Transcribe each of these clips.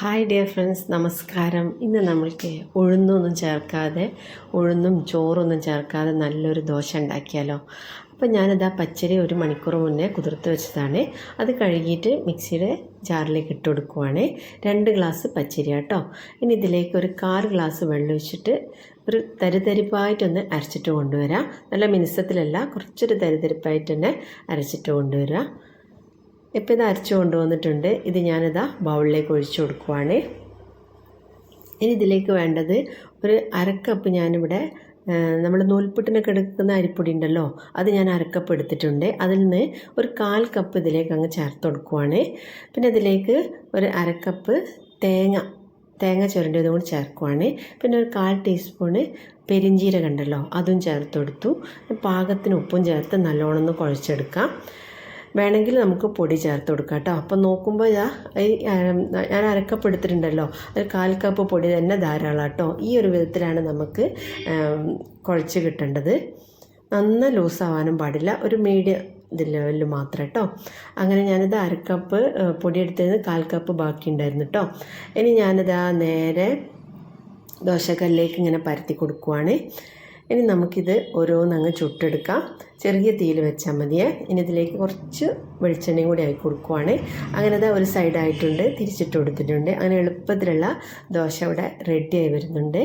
Hi dear friends നമസ്കാരം. ഇന്ന് നമ്മൾക്ക് ഉഴുന്നൊന്നും ചേർക്കാതെ ഉഴുന്നും ചോറൊന്നും ചേർക്കാതെ നല്ലൊരു ദോശ ഉണ്ടാക്കിയാലോ? അപ്പോൾ ഞാനത് ആ പച്ചരി ഒരു മണിക്കൂർ മുന്നേ കുതിർത്ത് വെച്ചതാണ്. അത് കഴുകിയിട്ട് മിക്സിയുടെ ജാറിലേക്ക് ഇട്ട് കൊടുക്കുവാണ്. രണ്ട് ഗ്ലാസ് പച്ചരി കേട്ടോ ഇനി ഇതിലേക്ക് ഒരു കാൽ ഗ്ലാസ് വെള്ളം ഒഴിച്ചിട്ട് ഒരു തരിതരിപ്പായിട്ടൊന്ന് അരച്ചിട്ട് കൊണ്ടുവരാം. നല്ല മിനുസത്തിലല്ല കുറച്ചൊരു തരിതരിപ്പായിട്ട് തന്നെ അരച്ചിട്ട് കൊണ്ടുവരാം. ഇപ്പോൾ ഇത് അരച്ചു കൊണ്ടുവന്നിട്ടുണ്ട്. ഇത് ഞാനിതാ ബൗളിലേക്ക് ഒഴിച്ചു കൊടുക്കുവാണ്. ഇനി ഇതിലേക്ക് വേണ്ടത് ഒരു അരക്കപ്പ് ഞാനിവിടെ നമ്മൾ നൂൽപുട്ടിനൊക്കെ എടുക്കുന്ന അരിപ്പൊടി ഉണ്ടല്ലോ അത് ഞാൻ അരക്കപ്പ് എടുത്തിട്ടുണ്ട്. അതിൽ നിന്ന് ഒരു കാൽ കപ്പ് ഇതിലേക്ക് അങ്ങ് ചേർത്ത് കൊടുക്കുവാണ്. പിന്നെ ഇതിലേക്ക് ഒരു അരക്കപ്പ് തേങ്ങ തേങ്ങ ചുരണ്ടിയതും കൂടി ചേർക്കുവാണ്. പിന്നെ ഒരു കാൽ ടീസ്പൂണ് പെരിഞ്ചീരകം ഉണ്ടല്ലോ അതും ചേർത്ത് കൊടുത്തു. പാകത്തിന് ഉപ്പും ചേർത്ത് നല്ലോണം ഒന്ന് കുഴച്ചെടുക്കാം. വേണമെങ്കിൽ നമുക്ക് പൊടി ചേർത്ത് കൊടുക്കാം കേട്ടോ. അപ്പം നോക്കുമ്പോൾ ഞാൻ അരക്കപ്പ് എടുത്തിട്ടുണ്ടല്ലോ ഒരു കാൽ കപ്പ് പൊടി തന്നെ ധാരാളം കേട്ടോ. ഈ ഒരു വിധത്തിലാണ് നമുക്ക് കുഴച്ച് കിട്ടേണ്ടത്. നന്ന ലൂസാവാനും പാടില്ല. ഒരു മീഡിയം ഇത് ലെവലിൽ മാത്രം കേട്ടോ. അങ്ങനെ ഞാനിത് അരക്കപ്പ് പൊടി എടുത്തിരുന്ന്. കാൽ കപ്പ് ബാക്കി ഉണ്ടായിരുന്നു കേട്ടോ. ഇനി ഞാനിത് നേരെ ദോശക്കല്ലിലേക്ക് ഇങ്ങനെ പരത്തി കൊടുക്കുവാണ്. ഇനി നമുക്കിത് ഓരോന്നങ്ങ് ചുട്ടെടുക്കാം. ചെറിയ തീയിൽ വെച്ചാൽ മതിയേ. ഇനി ഇതിലേക്ക് കുറച്ച് വെളിച്ചെണ്ണയും കൂടി ആയി കൊടുക്കുവാണ്. അങ്ങനെ അത് ഒരു സൈഡായിട്ടുണ്ട് തിരിച്ചിട്ട് കൊടുത്തിട്ടുണ്ട്. അങ്ങനെ എളുപ്പത്തിലുള്ള ദോശ ഇവിടെ റെഡിയായി വരുന്നുണ്ട്.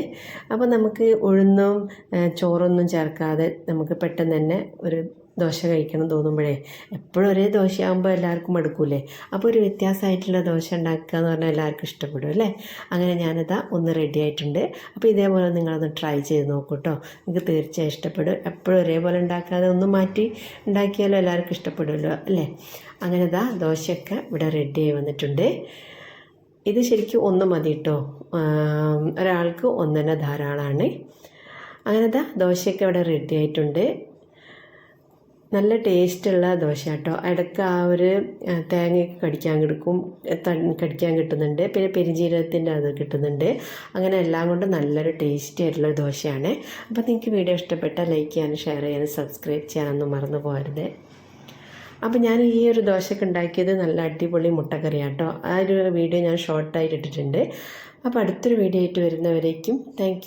അപ്പോൾ നമുക്ക് ഉഴുന്നും ചോറൊന്നും ചേർക്കാതെ നമുക്ക് പെട്ടെന്ന് തന്നെ ഒരു ദോശ കഴിക്കണം തോന്നുമ്പോഴേ. എപ്പോഴും ഒരേ ദോശയാകുമ്പോൾ എല്ലാവർക്കും മടുക്കൂലേ അപ്പോൾ ഒരു വ്യത്യാസമായിട്ടുള്ള ദോശ ഉണ്ടാക്കുക എന്ന് പറഞ്ഞാൽ എല്ലാവർക്കും ഇഷ്ടപ്പെടും അല്ലേ? അങ്ങനെ ഞാനിതാ ഒന്ന് റെഡി ആയിട്ടുണ്ട്. അപ്പോൾ ഇതേപോലെ നിങ്ങളൊന്ന് ട്രൈ ചെയ്ത് നോക്കൂ കേട്ടോ നിങ്ങൾക്ക് തീർച്ചയായും ഇഷ്ടപ്പെടും. എപ്പോഴും ഒരേപോലെ ഉണ്ടാക്കാതെ ഒന്ന് മാറ്റി ഉണ്ടാക്കിയാലും എല്ലാവർക്കും ഇഷ്ടപ്പെടുമല്ലോ അല്ലേ? അങ്ങനെ ഇതാ ദോശയൊക്കെ ഇവിടെ റെഡി ആയി വന്നിട്ടുണ്ട്. ഇത് ശരിക്കും ഒന്ന് മതി കേട്ടോ ഒരാൾക്ക് ഒന്നെന്നെ ധാരാളമാണ് അങ്ങനെ ദോശയൊക്കെ ഇവിടെ റെഡി ആയിട്ടുണ്ട്. നല്ല ടേസ്റ്റുള്ള ദോശ കേട്ടോ ഇടയ്ക്ക് ആ ഒരു തേങ്ങയൊക്കെ കടിക്കാൻ കിടക്കും കടിക്കാൻ കിട്ടുന്നുണ്ട്. പിന്നെ പെരുംജീരകത്തിന്റെ അത് കിട്ടുന്നുണ്ട്. അങ്ങനെ എല്ലാം കൊണ്ടും നല്ലൊരു ടേസ്റ്റി ആയിട്ടുള്ള ദോശയാണ്. അപ്പോൾ നിങ്ങൾക്ക് വീഡിയോ ഇഷ്ടപ്പെട്ടാൽ ലൈക്ക് ചെയ്യാനും ഷെയർ ചെയ്യാനും സബ്സ്ക്രൈബ് ചെയ്യാനൊന്നും മറന്നു പോകരുത്. അപ്പോൾ ഞാൻ ഈ ഒരു ദോശയൊക്കെ ഉണ്ടാക്കിയത് നല്ല അടിപൊളി മുട്ടക്കറി കേട്ടോ ആ ഒരു വീഡിയോ ഞാൻ ഷോർട്ടായിട്ട് ഇട്ടിട്ടുണ്ട്. അപ്പോൾ അടുത്തൊരു വീഡിയോ ആയിട്ട് വരുന്നവരേക്കും താങ്ക്